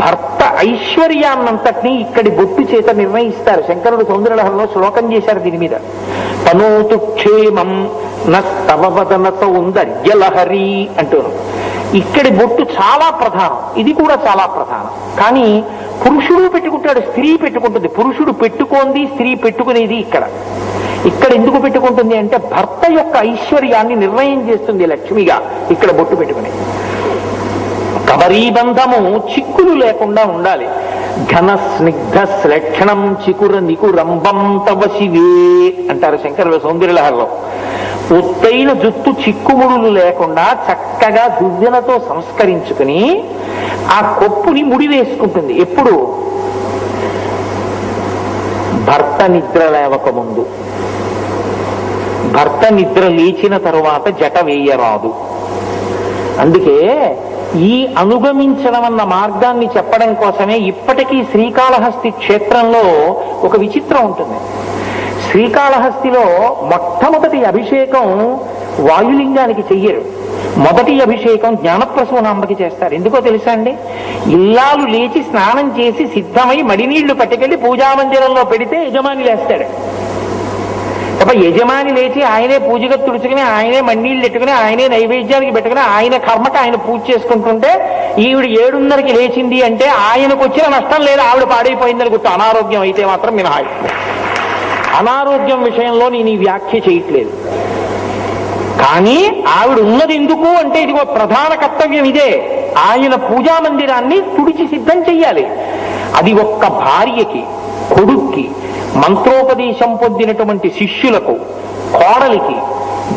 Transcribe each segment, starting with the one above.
భర్త ఐశ్వర్యాన్నంతటినీ ఇక్కడి బొట్టు చేత నిర్ణయిస్తారు. శంకరుడు సౌందర్యలహంలో శ్లోకం చేశారు దీని మీద. తనోతు క్షేమం నవవదన సౌందర్యలహరి అంటూను. ఇక్కడి బొట్టు చాలా ప్రధానం. ఇది కూడా చాలా ప్రధానం. కానీ పురుషుడు పెట్టుకుంటాడు స్త్రీ పెట్టుకుంటుంది. పురుషుడు పెట్టుకోంది స్త్రీ పెట్టుకునేది ఇక్కడ. ఇక్కడ ఎందుకు పెట్టుకుంటుంది అంటే భర్త యొక్క ఐశ్వర్యాన్ని నిర్ణయం చేస్తుంది లక్ష్మిగా ఇక్కడ బొట్టు పెట్టుకుని. కబరీబంధము చిక్కులు లేకుండా ఉండాలి. ఘన స్నిగ్ధ శ్లక్షణం చికుర నికురంబం తవ శివే అంటారు శంకరుల సౌందర్యలహరిలో ఒత్తైన జుత్తు చిక్కుముడులు లేకుండా చక్కగా దువ్వెనతో సంస్కరించుకుని ఆ కొప్పుని ముడి వేసుకుంటుంది ఎప్పుడు? భర్త నిద్ర లేవక ముందు భర్త నిద్ర లేచిన తరువాత జట వేయరాదు. అందుకే ఈ అనుగమించడం అన్న మార్గాన్ని చెప్పడం కోసమే ఇప్పటికీ శ్రీకాళహస్తి క్షేత్రంలో ఒక విచిత్రం ఉంటుంది. శ్రీకాళహస్తిలో మొట్టమొదటి అభిషేకం వాయులింగానికి చెయ్యరు. మొదటి అభిషేకం జ్ఞానప్రసూనాంబకి చేస్తారు. ఎందుకో తెలుసా అండి? ఇల్లాలు లేచి స్నానం చేసి సిద్ధమై మడినీళ్ళు పట్టుకెళ్ళి పూజామందిరంలో పెడితే యజమాని లేస్తాడు. తప్ప యజమాని లేచి ఆయనే పూజగా తుడుచుకుని ఆయనే మన్నీళ్ళు పెట్టుకుని ఆయనే నైవేద్యానికి పెట్టుకుని ఆయన కర్మకి ఆయన పూజ చేసుకుంటుంటే ఈవిడ ఏడున్నరకి లేచింది అంటే ఆయనకు వచ్చిన నష్టం లేదు ఆవిడ పాడైపోయిందని గుర్తు. అనారోగ్యం అయితే మాత్రం మినహాయి అనారోగ్యం విషయంలో నేను ఈ వ్యాఖ్య చేయట్లేదు. కానీ ఆవిడ ఉన్నది ఎందుకు అంటే ఇదిగో ప్రధాన కర్తవ్యం ఇదే. ఆయన పూజా మందిరాన్ని తుడిచి సిద్ధం చెయ్యాలి. అది ఒక్క భార్యకి కొడుక్కి మంత్రోపదేశం పొందినటువంటి శిష్యులకు కోడలికి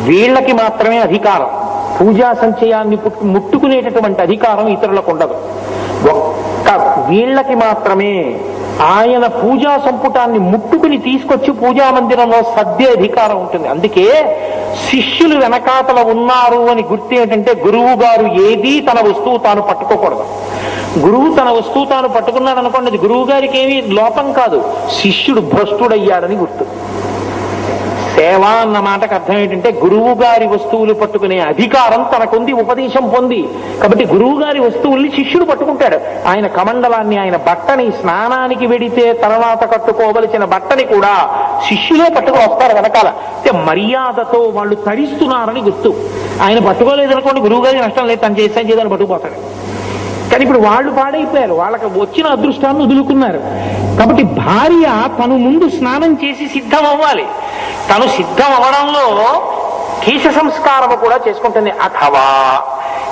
వీళ్ళకి మాత్రమే అధికారం. పూజా సంచయాన్ని ముట్టుకునేటటువంటి అధికారం ఇతరులకు ఉండదు. ఒక్క వీళ్ళకి మాత్రమే ఆయన పూజా సంపుటాన్ని ముట్టుకుని తీసుకొచ్చి పూజా మందిరంలో సద్య అధికారం ఉంటుంది. అందుకే శిష్యులు వెనకాతల ఉన్నారు అని గుర్తు ఏంటంటే గురువు గారు ఏది తన వస్తువు తాను పట్టుకోకూడదు. గురువు తన వస్తువు తాను పట్టుకున్నాడు అనుకోండి గురువు గారికి ఏమీ లోపం కాదు. శిష్యుడు భ్రష్టుడయ్యాడని గుర్తు. సేవ అన్న మాటకు అర్థం ఏంటంటే గురువు గారి వస్తువులు పట్టుకునే అధికారం తనకుంది ఉపదేశం పొంది. కాబట్టి గురువు గారి వస్తువుల్ని శిష్యుడు పట్టుకుంటాడు. ఆయన కమండలాన్ని ఆయన బట్టని స్నానానికి వెడితే తర్వాత కట్టుకోవలసిన బట్టని కూడా శిష్యులే పట్టుకుని వస్తారు వెనకాల. అంటే మర్యాదతో వాళ్ళు తడిస్తున్నారని గుర్తు. ఆయన పట్టుకోలేదు అనుకోండి గురువు గారి నష్టం లేదు తను చేస్తాను చేయాలని పట్టుకుపోతాడు. కానీ ఇప్పుడు వాళ్ళు పాడైపోయారు. వాళ్ళకి వచ్చిన అదృష్టాన్ని వదులుకున్నారు. కాబట్టి భార్య తను ముందు స్నానం చేసి సిద్ధం అవ్వాలి తను సిద్ధం అవడంలో కీశ సంస్కారము కూడా చేసుకుంటుంది. అథవా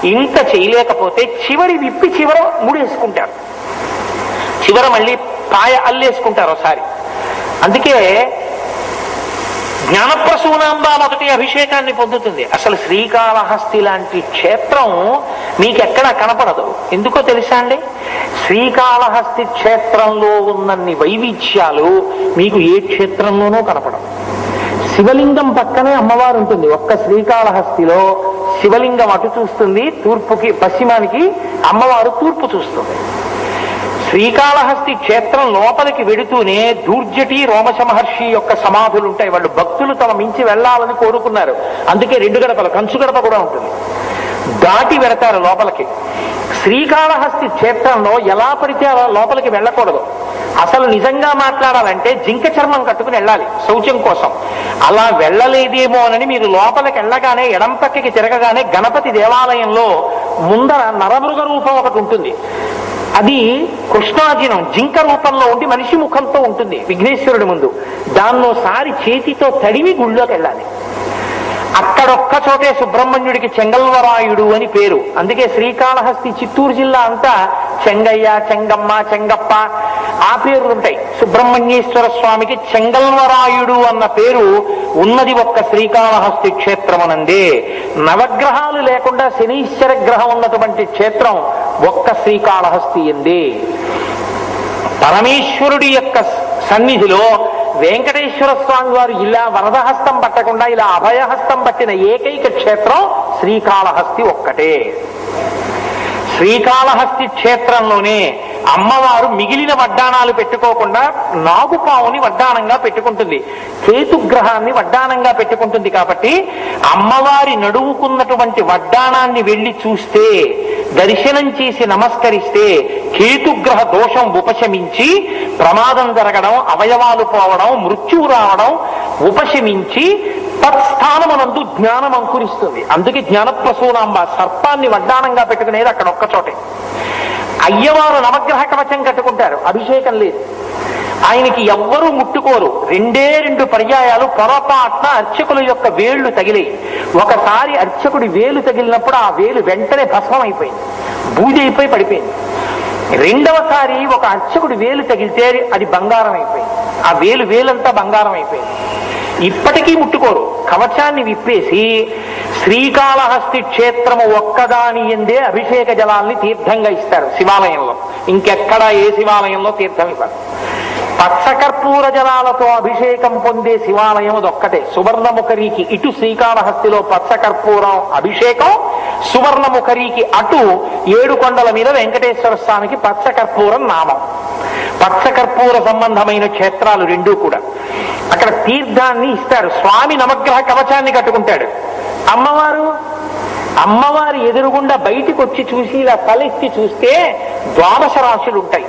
ఇంత చేయలేకపోతే చివరి విప్పి చివర ముడేసుకుంటారు. చివర మళ్ళీ పాయ అల్లేసుకుంటారు ఒకసారి. అందుకే జ్ఞానప్రసూనాంబ మొదటి అభిషేకాన్ని పొందుతుంది. అసలు శ్రీకాళహస్తి లాంటి క్షేత్రం మీకెక్కడా కనపడదు. ఎందుకో తెలుసా అండి? శ్రీకాళహస్తి క్షేత్రంలో ఉన్నన్ని వైవిధ్యాలు మీకు ఏ క్షేత్రంలోనూ కనపడవు. శివలింగం పక్కనే అమ్మవారు ఉంటుంది ఒక్క శ్రీకాళహస్తిలో శివలింగం అటు చూస్తుంది తూర్పుకి పశ్చిమానికి అమ్మవారు తూర్పు చూస్తుంది. శ్రీకాళహస్తి క్షేత్రం లోపలికి వెడుతూనే దూర్జటి రోమశ మహర్షి యొక్క సమాధులు ఉంటాయి వాళ్ళు భక్తులు తమ మించి వెళ్ళాలని కోరుకున్నారు. అందుకే రెండు గడపలు కంచు గడప కూడా ఉంటుంది. దాటి వెడతారు లోపలికి. శ్రీకాళహస్తి క్షేత్రంలో ఎలా పడితే అలా లోపలికి వెళ్ళకూడదు. అసలు నిజంగా మాట్లాడాలంటే జింక చర్మం కట్టుకుని వెళ్ళాలి శౌచం కోసం. అలా వెళ్ళలేదేమో అనని మీరు లోపలికి వెళ్ళగానే ఎడం పక్కకి తిరగగానే గణపతి దేవాలయంలో ముందర నరమృగ రూపం ఒకటి ఉంటుంది. అది కృష్ణాజినం జింక రూపంలో ఉండి మనిషి ముఖంతో ఉంటుంది విఘ్నేశ్వరుడి ముందు. దాన్నోసారి చేతితో తడిమి గుళ్ళోకి వెళ్ళాలి. అక్కడొక్క చోటే సుబ్రహ్మణ్యుడికి చెంగల్వరాయుడు అని పేరు. అందుకే శ్రీకాళహస్తి చిత్తూరు జిల్లా అంతా చెంగయ్య చెంగమ్మ చెంగప్ప ఆ పేర్లు ఉంటాయి. సుబ్రహ్మణ్యేశ్వర స్వామికి చెంగల్వరాయుడు అన్న పేరు ఉన్నది ఒక్క శ్రీకాళహస్తి క్షేత్రమనందే. నవగ్రహాలు లేకుండా శనీశ్వర గ్రహం ఉన్నటువంటి క్షేత్రం ఒక్క శ్రీకాళహస్తి ఎందే. పరమేశ్వరుడి యొక్క సన్నిధిలో వెంకటేశ్వర స్వామి వారు ఇలా వరదహస్తం పట్టకుండా ఇలా అభయహస్తం పట్టిన ఏకైక క్షేత్రం శ్రీకాళహస్తి ఒక్కటే. శ్రీకాళహస్తి క్షేత్రంలోనే అమ్మవారు మిగిలిన వడ్డాణాలు పెట్టుకోకుండా నాగుపావుని వడ్డాణంగా పెట్టుకుంటుంది. కేతుగ్రహాన్ని వడ్డాణంగా పెట్టుకుంటుంది కాబట్టి అమ్మవారి నడువుకున్నటువంటి వడ్డాణాన్ని వెళ్ళి చూస్తే దర్శనం చేసి నమస్కరిస్తే కేతుగ్రహ దోషం ఉపశమించి ప్రమాదం జరగడం అవయవాలు పోవడం మృత్యువు రావడం ఉపశమించి తత్స్థానమనందు జ్ఞానం అంకురిస్తుంది. అందుకే జ్ఞానప్రసూనాంబ సర్పాన్ని వడ్డానంగా పెట్టుకునేది అక్కడ ఒక్క చోటే. అయ్యవారు నవగ్రహ కవచం కట్టుకుంటారు అభిషేకం లేదు. ఆయనకి ఎవ్వరూ ముట్టుకోరు. రెండే రెండు పర్యాయాలు పొరపాట్న అర్చకుల యొక్క వేళ్ళు తగిలాయి ఒకసారి అర్చకుడి వేలు తగిలినప్పుడు ఆ వేలు వెంటనే భస్మం అయిపోయింది బూజైపోయి పడిపోయింది. రెండవసారి ఒక అర్చకుడు వేలు తగిలితే అది బంగారం అయిపోయింది ఆ వేలు వేలంతా బంగారం అయిపోయింది ఇప్పటికీ ముట్టుకోరు. కవచాన్ని విప్పేసి శ్రీకాళహస్తి క్షేత్రము ఒక్కదాని ఎందే అభిషేక జలాల్ని తీర్థంగా ఇస్తారు శివాలయంలో. ఇంకెక్కడ ఏ శివాలయంలో తీర్థం ఇవ్వరు. పచ్చకర్పూర జలాలతో అభిషేకం పొందే శివాలయం అదొక్కటే. సువర్ణముఖరికి ఇటు శ్రీకాళహస్తిలో పచ్చకర్పూరం అభిషేకం సువర్ణముఖరికి అటు ఏడు కొండల మీద వెంకటేశ్వర స్వామికి పచ్చకర్పూరం నామం. పచ్చకర్పూర సంబంధమైన క్షేత్రాలు రెండూ కూడా. అక్కడ తీర్థాన్ని ఇస్తారు. స్వామి నవగ్రహ కవచాన్ని కట్టుకుంటాడు. అమ్మవారు అమ్మవారి ఎదురుగుండా బయటికి వచ్చి చూసి ఇలా తలెత్తి చూస్తే ద్వాదశ రాశులు ఉంటాయి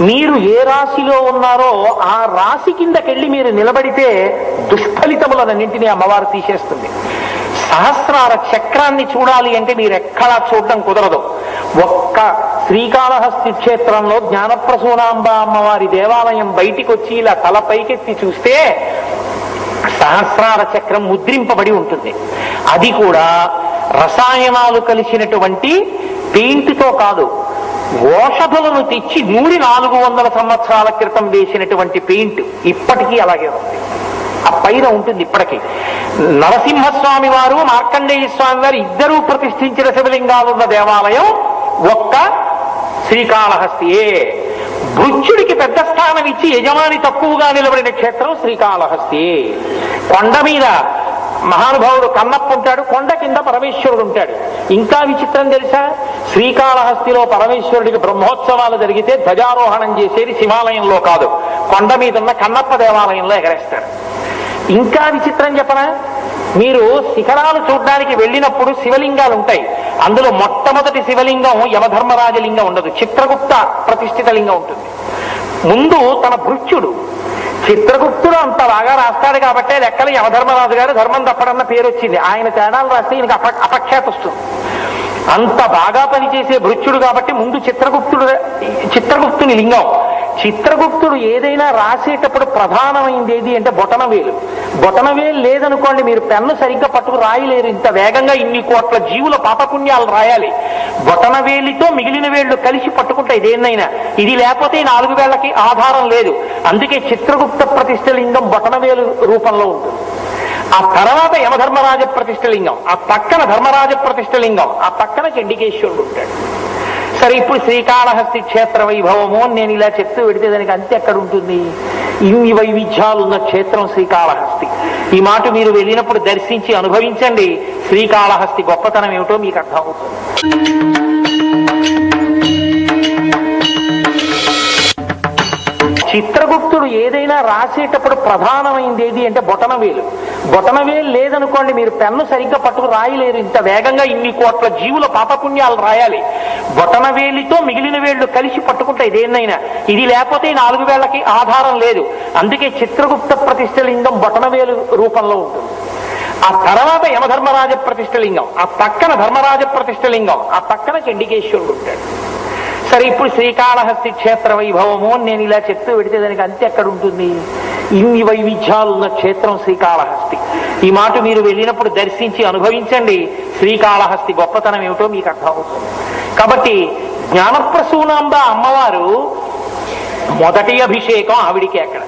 మీరు ఏ రాశిలో ఉన్నారో ఆ రాశి కిందకెళ్ళి మీరు నిలబడితే దుష్ఫలితములన్నింటినీ అమ్మవారు తీసేస్తుంది. సహస్రార చక్రాన్ని చూడాలి అంటే మీరు ఎక్కడా చూడడం కుదరదు. ఒక్క శ్రీకాళహస్తి క్షేత్రంలో జ్ఞానప్రసూనాంబ అమ్మవారి దేవాలయం బయటికి వచ్చి ఇలా తల పైకెత్తి చూస్తే సహస్రార చక్రం ముద్రింపబడి ఉంటుంది. అది కూడా రసాయనాలు కలిసినటువంటి పెయింట్తో కాదు ఓషధులను తెచ్చి నూరి నాలుగు వందల సంవత్సరాల క్రితం వేసినటువంటి పెయింట్ ఇప్పటికీ అలాగే ఉంది. ఆ పైన ఉంటుంది ఇప్పటికీ. నరసింహస్వామి వారు మార్కండేయ స్వామి వారు ఇద్దరూ ప్రతిష్ఠించిన శివలింగాలున్న దేవాలయం ఒక్క శ్రీకాళహస్తియే భృత్యుడికి పెద్ద స్థానం ఇచ్చి యజమాని తక్కువగా నిలబడిన క్షేత్రం శ్రీకాళహస్తి. కొండ మీద మహానుభావుడు కన్నప్ప ఉంటాడు కొండ కింద పరమేశ్వరుడు ఉంటాడు. ఇంకా విచిత్రం తెలుసా? శ్రీకాళహస్తిలో పరమేశ్వరుడికి బ్రహ్మోత్సవాలు జరిగితే ధ్వజారోహణం చేసేది శివాలయంలో కాదు. కొండ మీద ఉన్న కన్నప్ప దేవాలయంలో ఎగరేస్తాడు ఇంకా విచిత్రం చెప్పనా? మీరు శిఖరాలు చూడడానికి వెళ్ళినప్పుడు శివలింగాలు ఉంటాయి. అందులో మొట్టమొదటి శివలింగం యమధర్మరాజలింగం ఉండదు. చిత్రగుప్త ప్రతిష్ఠిత లింగం ఉంటుంది. ముందు తన భృత్యుడు. చిత్రగుప్తుడు అంత బాగా రాస్తాడు కాబట్టి లెక్కలు యమధర్మరాజు గారు ధర్మం తప్పడన్న పేరు వచ్చింది. ఆయన తేడాలు రాస్తే ఈయనకి అప అపఖ్యాత వస్తుంది. అంత బాగా పనిచేసే భృత్యుడు కాబట్టి ముందు చిత్రగుప్తుడు చిత్రగుప్తుని లింగం. చిత్రగుప్తుడు ఏదైనా రాసేటప్పుడు ప్రధానమైంది ఏది అంటే బొటనవేలు. బొటనవేలు లేదనుకోండి మీరు పెన్ను సరిగ్గా పట్టుకు రాయలేరు. ఇంత వేగంగా ఇన్ని కోట్ల జీవుల పాపపుణ్యాలు రాయాలి. బొటనవేలితో మిగిలిన వేళ్ళు కలిసి పట్టుకుంటాయి దేన్నైనా ఇది లేకపోతే నాలుగు వేళ్ళకి ఆధారం లేదు. అందుకే చిత్రగుప్త ప్రతిష్ఠ లింగం బొటనవేలు రూపంలో ఉంటుంది. ఆ తర్వాత యమధర్మరాజ ప్రతిష్ఠ లింగం ఆ పక్కన ధర్మరాజ ప్రతిష్ఠ లింగం ఆ పక్కన చండికేశ్వరుడు ఉంటాడు. సరే ఇప్పుడు శ్రీకాళహస్తి క్షేత్ర వైభవము అని నేను ఇలా చెప్తూ పెడితే దానికి అంతే ఎక్కడ ఉంటుంది? ఇన్ని వైవిధ్యాలున్న క్షేత్రం శ్రీకాళహస్తి. ఈ మాట మీరు వెళ్ళినప్పుడు దర్శించి అనుభవించండి. శ్రీకాళహస్తి గొప్పతనం ఏమిటో మీకు అర్థమవుతుంది. చిత్రగుప్తుడు ఏదైనా రాసేటప్పుడు ప్రధానమైంది ఏది అంటే బొటనవేలు. బొటనవేలు లేదనుకోండి మీరు పెన్ను సరిగ్గా పట్టుకు రాయలేరు. ఇంత వేగంగా ఇన్ని కోట్ల జీవుల పాపపుణ్యాలు రాయాలి. బొటనవేలితో మిగిలిన వేళ్ళు కలిసి పట్టుకుంటాయి దేన్నైనా? ఇది లేకపోతే నాలుగు వేళ్ళకి ఆధారం లేదు. అందుకే చిత్రగుప్త ప్రతిష్ఠ లింగం బొటనవేలు రూపంలో ఉంటుంది. ఆ తర్వాత యమధర్మరాజ ప్రతిష్ఠ లింగం ఆ పక్కన ధర్మరాజ ప్రతిష్ఠ లింగం ఆ పక్కన చండికేశ్వరుడు ఉంటాడు. సరే ఇప్పుడు శ్రీకాళహస్తి క్షేత్ర వైభవము అని నేను ఇలా చెప్తూ పెడితే దానికి అంతే ఎక్కడ ఉంటుంది? ఇన్ని వైవిధ్యాలు ఉన్న క్షేత్రం శ్రీకాళహస్తి. ఈ మాట మీరు వెళ్ళినప్పుడు దర్శించి అనుభవించండి. శ్రీకాళహస్తి గొప్పతనం ఏమిటో మీకు అర్థమవుతుంది. కాబట్టి జ్ఞానప్రసూనాంబ అమ్మవారు మొదటి అభిషేకం ఆవిడికి అక్కడ.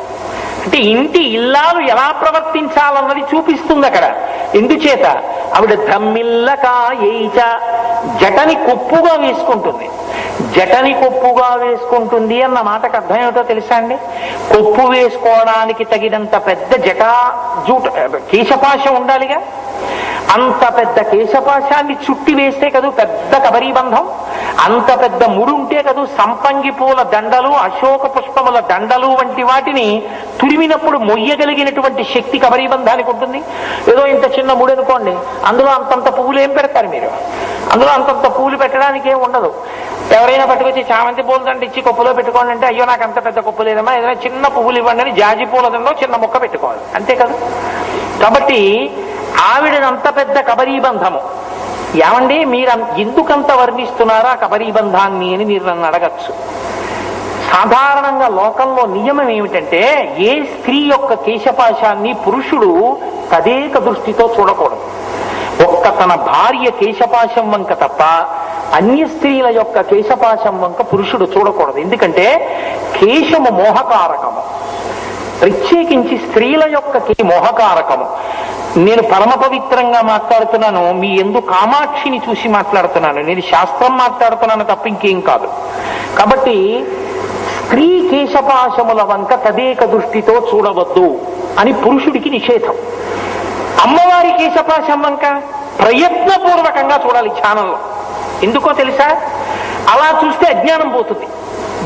అంటే ఇంటి ఇల్లాలు ఎలా ప్రవర్తించాలన్నది చూపిస్తుంది అక్కడ. ఎందుచేత? ఆవిడ ధమ్మిల్లక ఏయిచ. జటని కొప్పుగా వేసుకుంటుంది. జటని కొప్పుగా వేసుకుంటుంది అన్న మాటకు అర్థం ఏమిటో తెలుసా అండి? కొప్పు వేసుకోవడానికి తగినంత పెద్ద జటా జూట కేశపాశ ఉండాలిగా. అంత పెద్ద కేశపాశాన్ని చుట్టి వేస్తే కదూ పెద్ద కబరీబంధం? అంత పెద్ద ముడుంటే కదూ సంపంగి పూల దండలు అశోక పుష్పముల దండలు వంటి వాటిని తురిమినప్పుడు మొయ్యగలిగినటువంటి శక్తి కబరీబంధానికి ఉంటుంది. ఏదో ఇంత చిన్న ముడి అనుకోండి అందులో అంతంత పువ్వులు ఏం పెడతారు మీరు? అందులో అంతంత పూలు పెట్టడానికి ఏం ఉండదు. ఎవరైనా పట్టుకొచ్చి చామంతి పూలు దండ ఇచ్చి కొప్పులో పెట్టుకోండి అంటే అయ్యో నాకు అంత పెద్ద కొప్పు లేదమ్మా ఏదైనా చిన్న పువ్వులు ఇవ్వండి అని జాజి పూల దండో చిన్న మొక్క పెట్టుకోవాలి. అంతే కదా? కాబట్టి ఆవిడనంత పెద్ద కబరీబంధము ఏమండి మీరు ఎందుకంత వర్ణిస్తున్నారా కబరీబంధాన్ని అని మీరు నన్ను అడగచ్చు. సాధారణంగా లోకంలో నియమం ఏమిటంటే ఏ స్త్రీ యొక్క కేశపాశాన్ని పురుషుడు తదేక దృష్టితో చూడకూడదు. ఒక్క తన భార్య కేశపాశం వంక తప్ప అన్య స్త్రీల యొక్క కేశపాశం వంక పురుషుడు చూడకూడదు. ఎందుకంటే కేశము మోహకారకము. ప్రత్యేకించి స్త్రీల యొక్క మోహకారకము. నేను పరమ పవిత్రంగా మాట్లాడుతున్నాను మీ ఎందు కామాక్షిని చూసి మాట్లాడుతున్నాను. నేను శాస్త్రం మాట్లాడుతున్నాను తప్ప ఇంకేం కాదు. కాబట్టి స్త్రీ కేశపాశముల వంక తదేక దృష్టితో చూడవద్దు అని పురుషుడికి నిషేధం. అమ్మవారి కేశపాశం వంక ప్రయత్నపూర్వకంగా చూడాలి ఛానల్లో ఎందుకో తెలుసా? అలా చూస్తే అజ్ఞానం పోతుంది.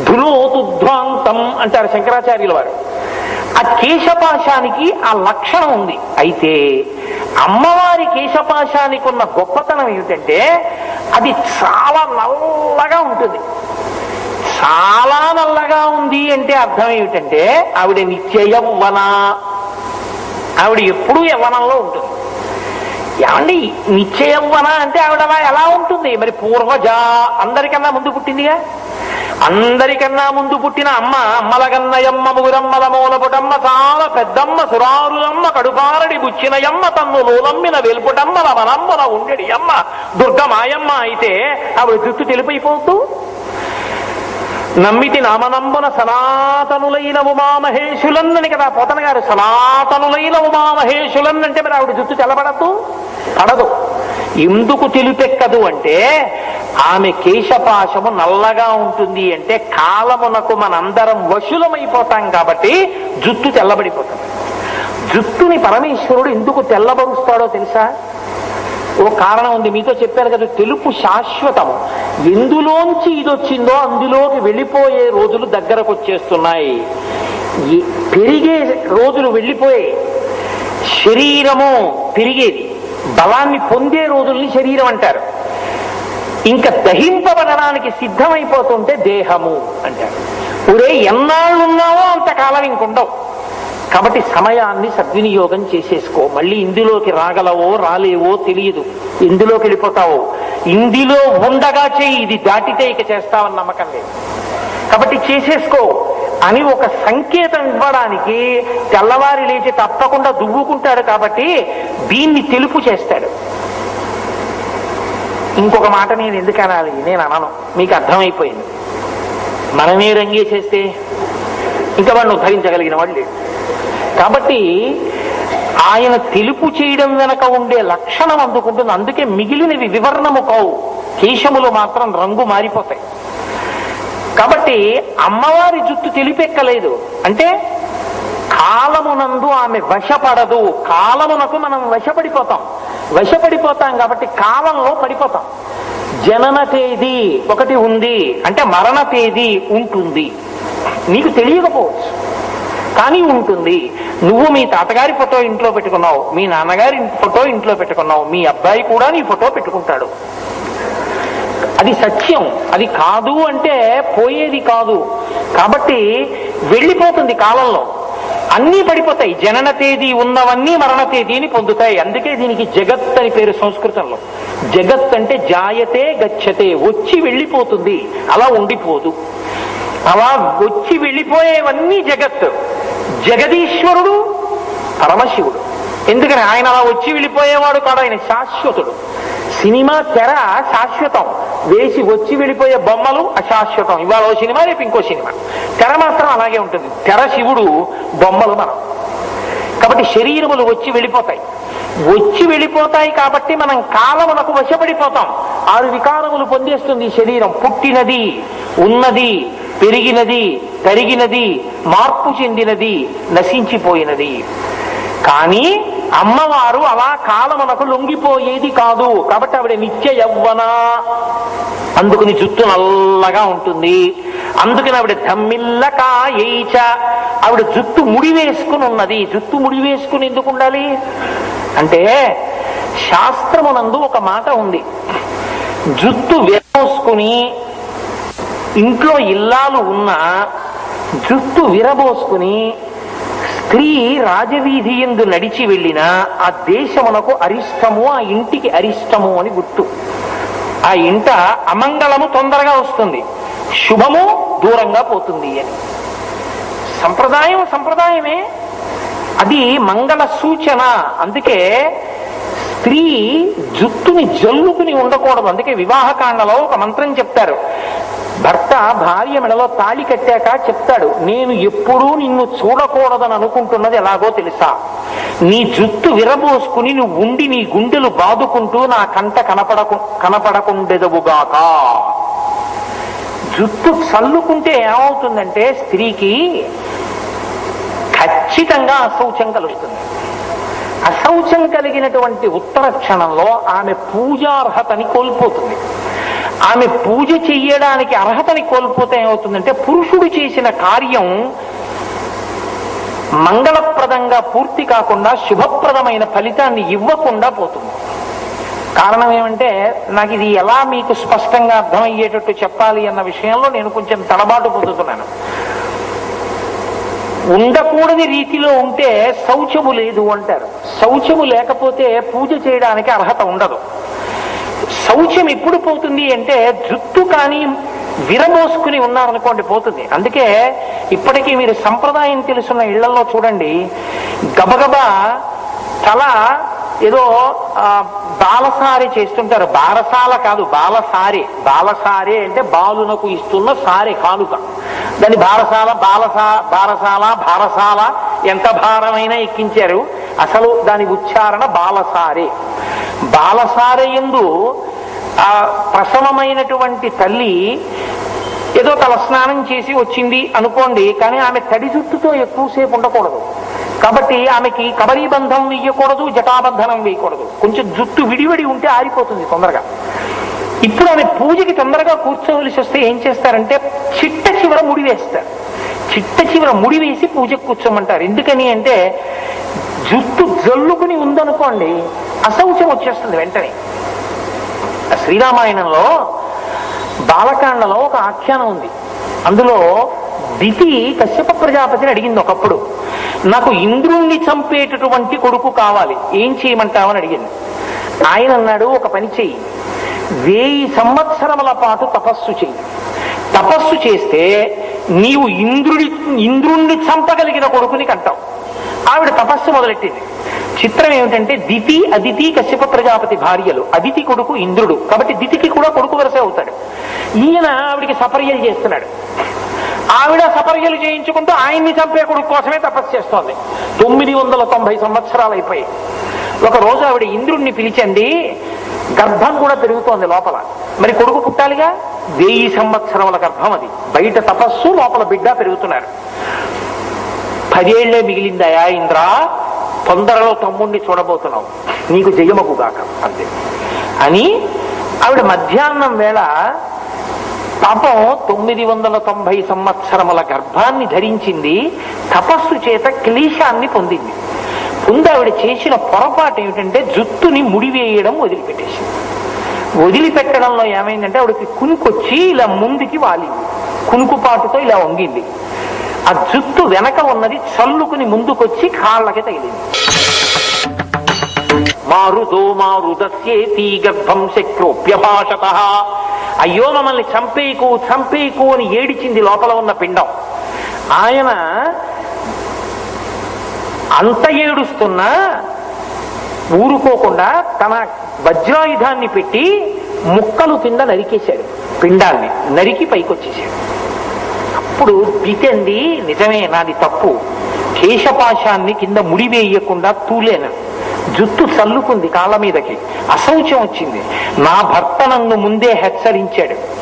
ధులోతుధ్వాంతం అంటారు శంకరాచార్యుల వారు. ఆ కేశపాశానికి ఆ లక్షణం ఉంది. అయితే అమ్మవారి కేశపాశానికి ఉన్న గొప్పతనం ఏమిటంటే అది చాలా నల్లగా ఉంటుంది. చాలా నల్లగా ఉంది అంటే అర్థం ఏమిటంటే ఆవిడ నిత్యయవ్వన ఆవిడ ఎప్పుడూ యవ్వనంలో ఉంటుంది. ఏమండి నిత్యయవ్వన అంటే ఆవిడ ఎలా ఉంటుంది? మరి పూర్వజ అందరికన్నా ముందు పుట్టిందిగా? అందరికన్నా ముందు పుట్టిన అమ్మ అమ్మలగన్నయమ్మ ముగురమ్మల మూలపుటమ్మ చాలా పెద్దమ్మ సురారులమ్మ కడుపారడి బుచ్చినయమ్మ తన్ను లోలమ్మిన వెల్పుటమ్మల మనమ్మల ఉండెడి అమ్మ దుర్గమాయమ్మ అయితే ఆవిడ జుట్టు తెలిపైపోతూ నమ్మితి నామనంబున సనాతనులైన ఉమామహేశులన్నని కదా పోతన గారు సనాతనులైన ఉమామహేషులన్నంటే మరి ఆవిడ జుట్టు తెల్లబడద్దు? పడదు. ఎందుకు తెలిపెక్కదు అంటే ఆమె కేశపాశము నల్లగా ఉంటుంది అంటే కాలమునకు మనందరం వశులమైపోతాం కాబట్టి జుట్టు తెల్లబడిపోతుంది. జుట్టుని పరమేశ్వరుడు ఎందుకు తెల్లబరుస్తాడో తెలుసా? ఓ కారణం ఉంది. మీతో చెప్పారు కదా తెలుపు శాశ్వతము. ఎందులోంచి ఇది వచ్చిందో అందులోకి వెళ్ళిపోయే రోజులు దగ్గరకు వచ్చేస్తున్నాయి పెరిగే రోజులు వెళ్ళిపోయే శరీరము పెరిగేది. బలాన్ని పొందే రోజుల్ని శరీరం అంటారు. ఇంకా దహింపబడడానికి సిద్ధమైపోతుంటే దేహము అంటారు. ఒరే ఎన్నాళ్ళున్నావో అంతకాలం ఇంకుండవు. కాబట్టి సమయాన్ని సద్వినియోగం చేసేసుకో. మళ్ళీ ఇందులోకి రాగలవో రాలేవో తెలియదు. ఇందులోకి వెళ్ళిపోతావో. ఇందులో ఉండగా చేయి ఇది దాటితే ఇక చేస్తావని నమ్మకం లేదు. కాబట్టి చేసేసుకో. అని ఒక సంకేతం ఇవ్వడానికి తెల్లవారి లేచి తప్పకుండా దువ్వుకుంటాడు కాబట్టి దీన్ని తెలుపు చేస్తాడు. ఇంకొక మాట నేను ఎందుకు అనాలి? నేను అనను. మీకు అర్థమైపోయింది. మనమే రంగేసేస్తే ఇంకా వాడిని ఉద్ధరించగలిగిన వాడు లేడు. కాబట్టి ఆయన తెలుపు చేయడం వెనక ఉండే లక్షణం అందుకుంటుంది. అందుకే మిగిలినవి వివరణము కావు. కేశములు మాత్రం రంగు మారిపోతాయి. కాబట్టి అమ్మవారి జుట్టు తెలిపెక్కలేదు. అంటే కాలమునందు ఆమె వశపడదు. కాలమునకు మనం వశపడిపోతాం. వశపడిపోతాం కాబట్టి కాలంలో పడిపోతాం. జనన తేదీ ఒకటి ఉంది. అంటే మరణ తేదీ ఉంటుంది. నీకు తెలియకపోవచ్చు. కానీ ఉంటుంది. నువ్వు మీ తాతగారి ఫోటో ఇంట్లో పెట్టుకున్నావు. మీ నాన్నగారి ఫోటో ఇంట్లో పెట్టుకున్నావు. మీ అబ్బాయి కూడా నీ ఫోటో పెట్టుకుంటాడు. అది సత్యం. అది కాదు అంటే పోయేది కాదు. కాబట్టి వెళ్ళిపోతుంది కాలంలో. అన్నీ పడిపోతాయి. జనన తేదీ ఉన్నవన్నీ మరణ తేదీని పొందుతాయి. అందుకే దీనికి జగత్ అని పేరు సంస్కృతంలో. జగత్ అంటే జాయతే గచ్చతే. వచ్చి వెళ్ళిపోతుంది. అలా ఉండిపోదు. అలా వచ్చి వెళ్ళిపోయేవన్నీ జగత్. జగదీశ్వరుడు పరమశివుడు. ఎందుకని ఆయన అలా వచ్చి వెళ్ళిపోయేవాడు కాడు? ఆయన శాశ్వతుడు. సినిమా తెర శాశ్వతం. వేసి వచ్చి వెళ్ళిపోయే బొమ్మలు అశాశ్వతం. ఇవాళ ఓ సినిమా రేపు ఇంకో సినిమా. తెర మాత్రం అలాగే ఉంటుంది. తెర శివుడు బొమ్మలు మనం. కాబట్టి శరీరములు వచ్చి వెళ్ళిపోతాయి. వచ్చి వెళ్ళిపోతాయి కాబట్టి మనం కాలమునకు వశపడిపోతాం. ఆరు వికారములు పొందేస్తుంది శరీరం. పుట్టినది ఉన్నది పెరిగినది తరిగినది మార్పు చెందినది నశించిపోయినది. కానీ అమ్మవారు అలా కాలమునకు లొంగిపోయేది కాదు. కాబట్టి ఆవిడ నిత్య యవ్వన. అందుకుని జుట్టు నల్లగా ఉంటుంది. అందుకని ఆవిడ ధమ్మిల్లకా ఏయిచ ఆవిడ జుట్టు ముడి వేసుకుని ఉన్నది జుట్టు ముడి వేసుకుని ఎందుకు ఉండాలి? అంటే శాస్త్రమునందు ఒక మాట ఉంది. జుట్టు విరబోసుకుని ఇంట్లో ఇల్లాలు ఉన్న జుట్టు విరబోసుకుని స్త్రీ రాజవీధి ఎందు నడిచి వెళ్ళినా ఆ దేశమునకు అరిష్టము ఆ ఇంటికి అరిష్టము అని గుర్తు. ఆ ఇంట అమంగళము తొందరగా వస్తుంది. శుభము దూరంగా పోతుంది అని. సంప్రదాయం సంప్రదాయమే. అది మంగళ సూచన. అందుకే స్త్రీ జుట్టుని జల్లుకుని ఉండకూడదు. అందుకే వివాహకాండలో ఒక మంత్రం చెప్తారు భర్త భార్య మెడలో తాళి కట్టాక చెప్తాడు నేను ఎప్పుడూ నిన్ను చూడకూడదని అనుకుంటున్నది ఎలాగో తెలుసా? నీ జుట్టు విరబోసుకుని నువ్వు ఉండి నీ గుండెలు బాదుకుంటూ నా కంట కనపడకు కనపడకుండెదవుగాక. జుట్టు చల్లుకుంటే ఏమవుతుందంటే స్త్రీకి ఖచ్చితంగా అశౌచం కలుగుతుంది అశౌచం కలిగినటువంటి ఉత్తర క్షణంలో ఆమె పూజార్హతని కోల్పోతుంది. ఆమె పూజ చెయ్యడానికి అర్హతని కోల్పోతే ఏమవుతుందంటే పురుషుడు చేసిన కార్యం మంగళప్రదంగా పూర్తి కాకుండా శుభప్రదమైన ఫలితాన్ని ఇవ్వకుండా పోతుంది. కారణం ఏమంటే నాకు ఇది ఎలా మీకు స్పష్టంగా అర్థమయ్యేటట్టు చెప్పాలి అన్న విషయంలో నేను కొంచెం తడబాటు పొందుతున్నాను. ఉండకూడని రీతిలో ఉంటే శౌచము లేదు అంటారు. శౌచము లేకపోతే పూజ చేయడానికి అర్హత ఉండదు. శౌచం ఎప్పుడు పోతుంది అంటే జుట్టు కానీ విరమోసుకుని ఉన్నారనుకోండి పోతుంది. అందుకే ఇప్పటికీ మీరు సంప్రదాయం తెలుసున్న ఇళ్ళలో చూడండి గబగబా తల ఏదో బాలసారి చేస్తుంటారు. బారసాల కాదు బాలసారి. బాలసారి అంటే బాలునకు ఇస్తున్న సారి కానుక. దాన్ని బారసాల బాలసా బారసాల భారసాల ఎంత భారమైనా ఎక్కించారు. అసలు దాని ఉచ్చారణ బాలసారి. బాలసారయందు ఆ ప్రసవమైనటువంటి తల్లి ఏదో తల స్నానం చేసి వచ్చింది అనుకోండి కానీ ఆమె తడి జుట్టుతో ఎక్కువసేపు ఉండకూడదు. కాబట్టి ఆమెకి కబరీ బంధం వేయకూడదు జటాబంధనం వేయకూడదు. కొంచెం జుట్టు విడివిడి ఉంటే ఆరిపోతుంది తొందరగా. ఇప్పుడు ఆమె పూజకి తొందరగా కూర్చోవలసి వస్తే ఏం చేస్తారంటే చిట్ట చివర ముడి వేస్తారు. చిట్ట చివర ముడి వేసి పూజకు కూర్చోమంటారు. ఎందుకని అంటే జుట్టు జల్లుకుని ఉందనుకోండి అశౌచం వచ్చేస్తుంది వెంటనే. శ్రీరామాయణంలో బాలకాండలో ఒక ఆఖ్యానం ఉంది. అందులో దితి కశ్యప ప్రజాపతిని అడిగింది ఒకప్పుడు. నాకు ఇంద్రుణ్ణి చంపేటటువంటి కొడుకు కావాలి. ఏం చేయమంటావని అడిగింది. ఆయన అన్నాడు ఒక పని చెయ్యి. వేయి సంవత్సరముల పాటు తపస్సు చెయ్యి. తపస్సు చేస్తే నీవు ఇంద్రుడి ఇంద్రుణ్ణి చంపగలిగిన కొడుకుని కంటావు. ఆవిడ తపస్సు మొదలెట్టింది. చిత్రం ఏమిటంటే దితి అదితి కశ్యప ప్రజాపతి భార్యలు. అదితి కొడుకు ఇంద్రుడు. కాబట్టి దితికి కూడా కొడుకు వరసే అవుతాడు. ఈయన ఆవిడికి సపర్యలు చేస్తున్నాడు. ఆవిడ సపర్యలు చేయించుకుంటూ ఆయన్ని చంపే కొడుకు కోసమే తపస్సు చేస్తోంది. తొమ్మిది వందల తొంభై సంవత్సరాలు అయిపోయి ఒక రోజు ఆవిడ ఇంద్రుణ్ణి పిలిచండి గర్భం కూడా పెరుగుతోంది లోపల. మరి కొడుకు పుట్టాలిగా? వెయ్యి సంవత్సరముల గర్భం అది. బయట తపస్సు లోపల బిడ్డ పెరుగుతున్నారు. పదేళ్ళే మిగిలిందయా ఇంద్ర? తొందరలో తమ్ముణ్ణి చూడబోతున్నావు. నీకు జయమగుగాక అంతే. అని ఆవిడ మధ్యాహ్నం వేళ పాపం తొమ్మిది వందల తొంభై సంవత్సరముల గర్భాన్ని ధరించింది. తపస్సు చేత క్లేశాన్ని పొందింది. ముందు ఆవిడ చేసిన పొరపాటు ఏమిటంటే జుత్తుని ముడివేయడం వదిలిపెట్టేసింది. వదిలిపెట్టడంలో ఏమైందంటే ఆవిడకి కునుకొచ్చి ఇలా ముందుకి వాలింది. కునుకుపాటుతో ఇలా వంగింది. ఆ జుట్టు వెనక ఉన్నది చల్లుకుని ముందుకొచ్చి కాళ్ళకి తగిలింది. మారుదో మారుదస్యేతి గర్భం శక్రోప్యభాషత. అయ్యో మమ్మల్ని చంపేకు చంపేకు అని ఏడిచింది లోపల ఉన్న పిండం. ఆయన అంత ఏడుస్తున్నా ఊరుకోకుండా తన వజ్రాయుధాన్ని పెట్టి ముక్కలు కింద నరికేశాడు. పిండాన్ని నరికి పైకొచ్చేశాడు. ఇప్పుడు పితంది నిజమే నాది తప్పు. కేశపాశాన్ని కింద ముడివేయకుండా తూలేను. జుట్టు చల్లుకుంది కాళ్ళ మీదకి. అసౌచ్యం వచ్చింది. నా భర్త నన్ను ముందే హెచ్చరించాడు.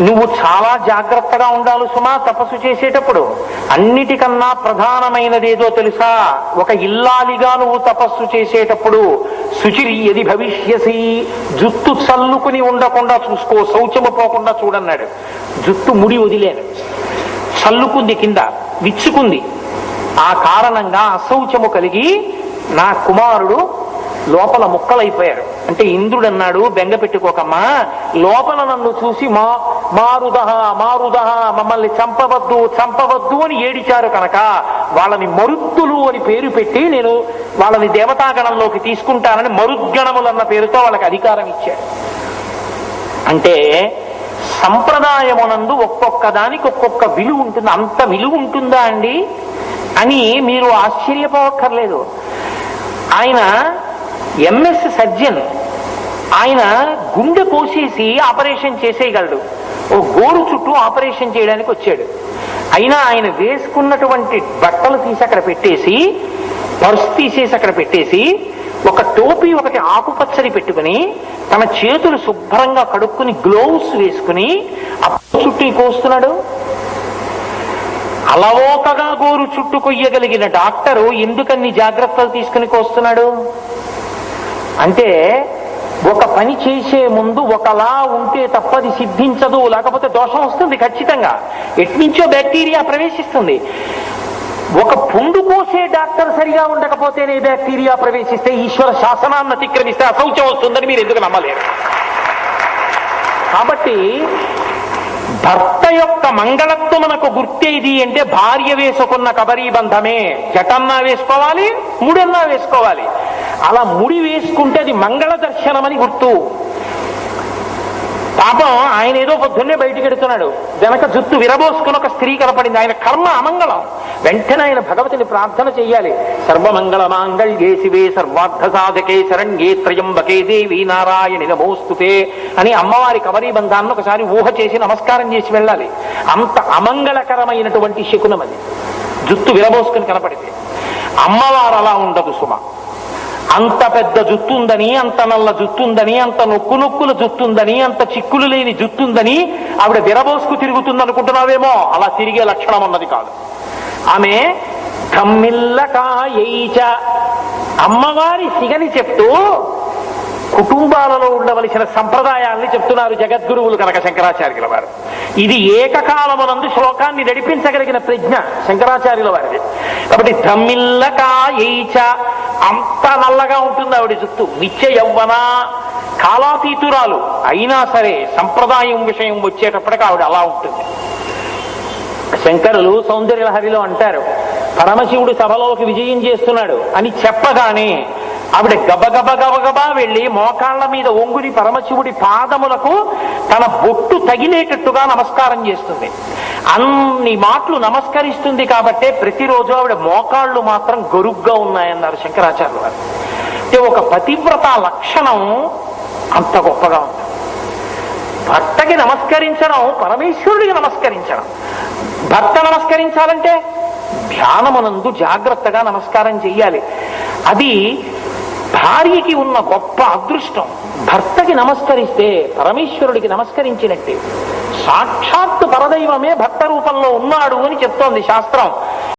నువ్వు చాలా జాగ్రత్తగా ఉండాలి సుమా తపస్సు చేసేటప్పుడు. అన్నిటికన్నా ప్రధానమైనది ఏదో తెలుసా? ఒక ఇల్లాలిగా నువ్వు తపస్సు చేసేటప్పుడు శుచిరి ఎది భవిష్యసి జుత్తు చల్లుకుని ఉండకుండా చూసుకో శౌచము పోకుండా చూడన్నాడు. జుత్తు ముడి వదిలేను. చల్లుకుంది కింద విచ్చుకుంది. ఆ కారణంగా అశౌచము కలిగి నా కుమారుడు లోపల ముక్కలైపోయాడు. అంటే ఇంద్రుడు అన్నాడు బెంగ పెట్టుకోకమ్మా లోపల నన్ను చూసి మా మారుదహ మారుదహ మమ్మల్ని చంపవద్దు చంపవద్దు అని ఏడిచారు కనుక వాళ్ళని మరుత్తులు అని పేరు పెట్టి నేను వాళ్ళని దేవతాగణంలోకి తీసుకుంటానని మరుద్గణములు అన్న పేరుతో వాళ్ళకి అధికారం ఇచ్చాడు. అంటే సంప్రదాయమునందు ఒక్కొక్క దానికి ఒక్కొక్క విలువ ఉంటుంది. అంత విలువ ఉంటుందా అండి? అని మీరు ఆశ్చర్యపోవక్కర్లేదు ఆయన ఎంఎస్ సర్జన్. ఆయన గుండె కోసేసి ఆపరేషన్ చేసేయగలడు. ఓ గోరు చుట్టూ ఆపరేషన్ చేయడానికి వచ్చాడు. అయినా ఆయన వేసుకున్నటువంటి బట్టలు తీసి అక్కడ పెట్టేసి పర్స్ తీసేసి అక్కడ పెట్టేసి ఒక టోపీ ఒకటి ఆకుపచ్చని పెట్టుకుని తన చేతులు శుభ్రంగా కడుక్కుని గ్లోవ్స్ వేసుకుని అప్పు చుట్టూ కోస్తున్నాడు. అలవోకగా గోరు చుట్టూ కొయ్యగలిగిన డాక్టరు ఎందుకన్ని జాగ్రత్తలు తీసుకుని కోస్తున్నాడు? అంటే ఒక పని చేసే ముందు ఒకలా ఉంటే తప్పది సిద్ధించదు లేకపోతే దోషం వస్తుంది ఖచ్చితంగా. ఎట్నుంచో బ్యాక్టీరియా ప్రవేశిస్తుంది. ఒక పుండు కోసే డాక్టర్ సరిగా ఉండకపోతేనే బ్యాక్టీరియా ప్రవేశిస్తే ఈశ్వర శాసనాన్ని అతిక్రమిస్తే అశౌచం వస్తుందని మీరు ఎందుకు నమ్మలేరు? కాబట్టి భర్త యొక్క మంగళత్వమునకు గుర్తేది అంటే భార్య వేసుకున్న కబరీ బంధమే. జటన్నా వేసుకోవాలి ముడన్నా వేసుకోవాలి. అలా ముడి వేసుకుంటే అది మంగళ దర్శనమని గుర్తు. పాపం ఆయన ఏదో పొద్దున్నే బయటికి ఎడుతున్నాడు. వెనక జుత్తు విరబోసుకుని ఒక స్త్రీ కనపడింది. ఆయన కర్మ అమంగళం. వెంటనే ఆయన భగవతిని ప్రార్థన చెయ్యాలి. సర్వమంగళ మాంగళ్యే శివే సర్వార్థ సాధకే శరణ్యే త్రయంబకే దేవి నారాయణి నమోస్తుతే అని అమ్మవారి కవరీ బంధాన్ని ఒకసారి ఊహ చేసి నమస్కారం చేసి వెళ్ళాలి. అంత అమంగళకరమైనటువంటి శకునం అది. జుత్తు విరబోసుకుని కనపడితే అమ్మవారు అలా ఉండదు సుమ. అంత పెద్ద జుత్తుందని అంత నల్ల జుత్తుందని అంత నొక్కు నొక్కుల జుత్తుందని అంత చిక్కులు లేని జుత్తుందని ఆవిడ విరబోసుకు తిరుగుతుంది అనుకుంటున్నావేమో అలా తిరిగే లక్షణం ఉన్నది కాదు. ఆమె కమ్మిల్లకాయైచ అమ్మవారి సిగని చెప్తూ కుటుంబాలలో ఉండవలసిన సంప్రదాయాల్ని చెప్తున్నారు జగద్గురువులు కనుక శంకరాచార్యుల వారు. ఇది ఏకకాలమునందు శ్లోకాన్ని నడిపించగలిగిన ప్రజ్ఞ శంకరాచార్యుల వారిది. కాబట్టి ధమ్మిల్లకాయైచ అంత నల్లగా ఉంటుంది ఆవిడ చుట్టూ నిత్య యవ్వనా కాలాతీతురాలు అయినా సరే సంప్రదాయం విషయం వచ్చేటప్పటికి ఆవిడ అలా ఉంటుంది. శంకరులు సౌందర్యలహరిలో అంటారు పరమశివుడు సభలోకి విజయం చేస్తున్నాడు అని చెప్పగానే ఆవిడ గబగబ గబగబా వెళ్ళి మోకాళ్ళ మీద ఒంగురి పరమశివుడి పాదములకు తన బొట్టు తగిలేటట్టుగా నమస్కారం చేస్తుంది. అన్ని మాటలు నమస్కరిస్తుంది కాబట్టే ప్రతిరోజు ఆవిడ మోకాళ్ళు మాత్రం గరుగ్గా ఉన్నాయన్నారు శంకరాచార్యులు గారు. అంటే ఒక పతివ్రత లక్షణం అంత గొప్పగా ఉంది. భర్తకి నమస్కరించడం పరమేశ్వరుడికి నమస్కరించడం. భర్త నమస్కరించాలంటే ధ్యానమునందు జాగ్రత్తగా నమస్కారం చెయ్యాలి. అది భార్యకి ఉన్న గొప్ప అదృష్టం. భర్తకి నమస్కరిస్తే పరమేశ్వరుడికి నమస్కరించినట్టే. సాక్షాత్తు పరదైవమే భర్త రూపంలో ఉన్నాడు అని చెప్తోంది శాస్త్రం.